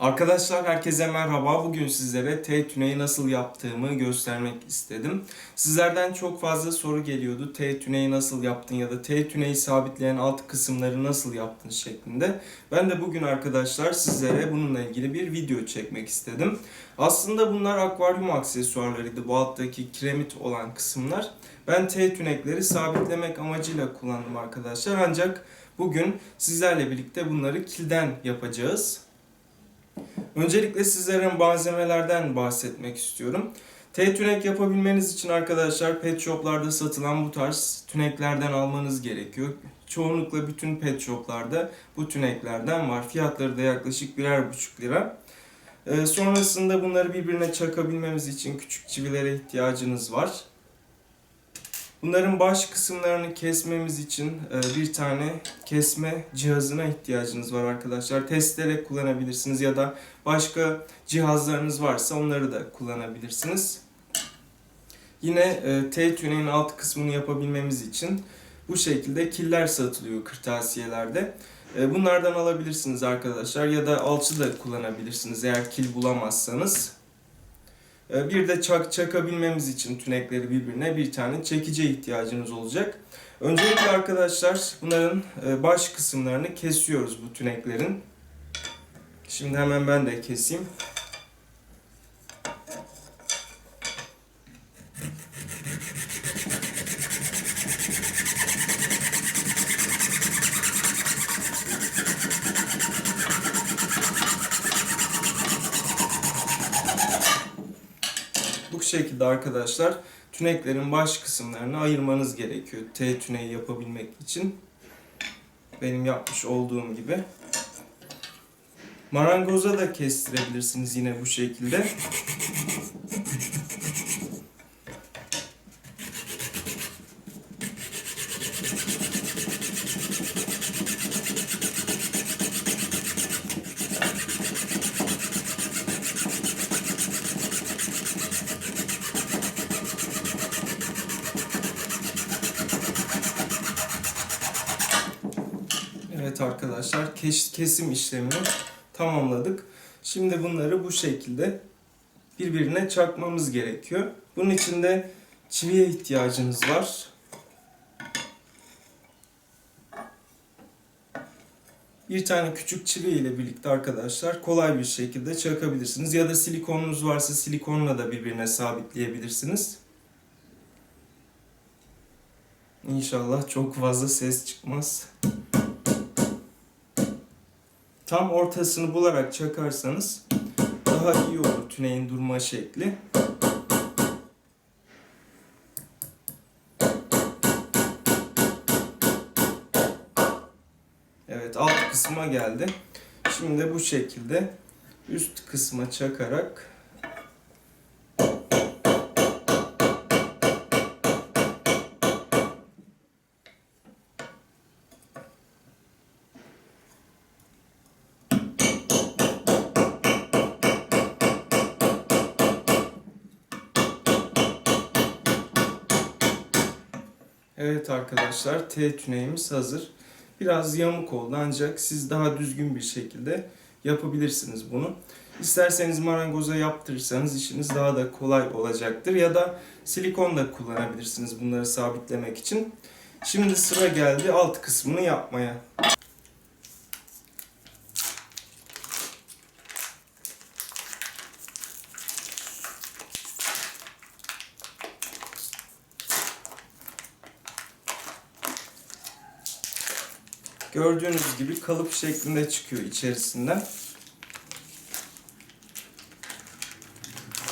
Arkadaşlar herkese merhaba. Bugün sizlere T tüneyi nasıl yaptığımı göstermek istedim. Sizlerden çok fazla soru geliyordu. T tüneyi nasıl yaptın ya da T tüneyi sabitleyen alt kısımları nasıl yaptın şeklinde. Ben de bugün arkadaşlar sizlere bununla ilgili bir video çekmek istedim. Aslında bunlar akvaryum aksesuarlarıydı. Bu alttaki kiremit olan kısımlar. Ben T tünekleri sabitlemek amacıyla kullandım arkadaşlar. Ancak bugün sizlerle birlikte bunları kilden yapacağız. Öncelikle sizlere malzemelerden bahsetmek istiyorum. T tünek yapabilmeniz için arkadaşlar pet shoplarda satılan bu tarz tüneklerden almanız gerekiyor. Çoğunlukla bütün pet shoplarda bu tüneklerden var. Fiyatları da yaklaşık birer buçuk lira. Ee, sonrasında bunları birbirine çakabilmemiz için küçük çivilere ihtiyacınız var. Bunların baş kısımlarını kesmemiz için e, bir tane kesme cihazına ihtiyacınız var arkadaşlar. Testere kullanabilirsiniz ya da başka cihazlarınız varsa onları da kullanabilirsiniz. Yine e, T tüneğin alt kısmını yapabilmemiz için bu şekilde killer satılıyor kırtasiyelerde. E, Bunlardan alabilirsiniz arkadaşlar ya da alçı da kullanabilirsiniz eğer kil bulamazsanız. Ee, Bir de çak çakabilmemiz için tünekleri birbirine bir tane çekice ihtiyacımız olacak. Öncelikle arkadaşlar bunların e, baş kısımlarını kesiyoruz bu tüneklerin. Şimdi hemen ben de keseyim. Şekilde arkadaşlar tüneklerin baş kısımlarını ayırmanız gerekiyor. T tüneyi yapabilmek için. Benim yapmış olduğum gibi. Marangoza da kestirebilirsiniz yine bu şekilde. Evet arkadaşlar kes- kesim işlemini tamamladık. Şimdi bunları bu şekilde birbirine çakmamız gerekiyor. Bunun için de çiviye ihtiyacınız var. Bir tane küçük çivi ile birlikte arkadaşlar kolay bir şekilde çakabilirsiniz. Ya da silikonunuz varsa silikonla da birbirine sabitleyebilirsiniz. İnşallah çok fazla ses çıkmaz. Tam ortasını bularak çakarsanız daha iyi olur tüneyin durma şekli. Evet alt kısma geldi. Şimdi bu şekilde üst kısma çakarak Evet arkadaşlar T tüneyimiz hazır. Biraz yamuk oldu ancak siz daha düzgün bir şekilde yapabilirsiniz bunu. İsterseniz marangoza yaptırırsanız işiniz daha da kolay olacaktır. Ya da silikon da kullanabilirsiniz bunları sabitlemek için. Şimdi sıra geldi alt kısmını yapmaya. Gördüğünüz gibi kalıp şeklinde çıkıyor içerisinden.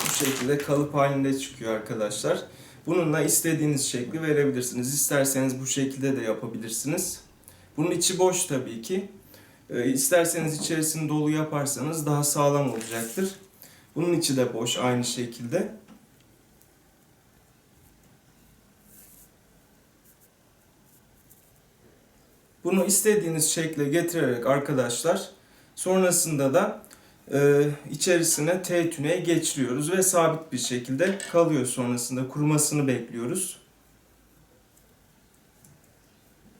Bu şekilde kalıp halinde çıkıyor arkadaşlar. Bununla istediğiniz şekli verebilirsiniz. İsterseniz bu şekilde de yapabilirsiniz. Bunun içi boş tabii ki. Ee, İsterseniz içerisini dolu yaparsanız daha sağlam olacaktır. Bunun içi de boş aynı şekilde. Bunu istediğiniz şekle getirerek arkadaşlar sonrasında da e, içerisine T tüneyi geçiriyoruz ve sabit bir şekilde kalıyor sonrasında kurumasını bekliyoruz.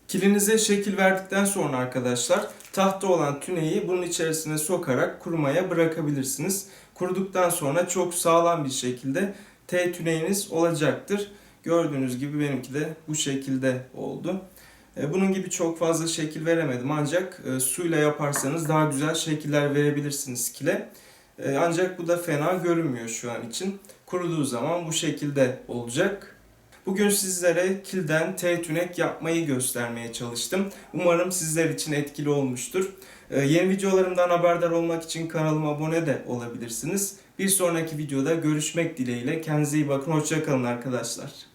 Kilinize şekil verdikten sonra arkadaşlar tahta olan tüneyi bunun içerisine sokarak kurumaya bırakabilirsiniz. Kuruduktan sonra çok sağlam bir şekilde T tüneyiniz olacaktır. Gördüğünüz gibi benimki de bu şekilde oldu. E, Bunun gibi çok fazla şekil veremedim ancak e, suyla yaparsanız daha güzel şekiller verebilirsiniz kile. E, Ancak bu da fena görünmüyor şu an için. Kuruduğu zaman bu şekilde olacak. Bugün sizlere kilden T tünek yapmayı göstermeye çalıştım. Umarım sizler için etkili olmuştur. Yeni videolarımdan haberdar olmak için kanalıma abone de olabilirsiniz. Bir sonraki videoda görüşmek dileğiyle. Kendinize iyi bakın. Hoşçakalın arkadaşlar.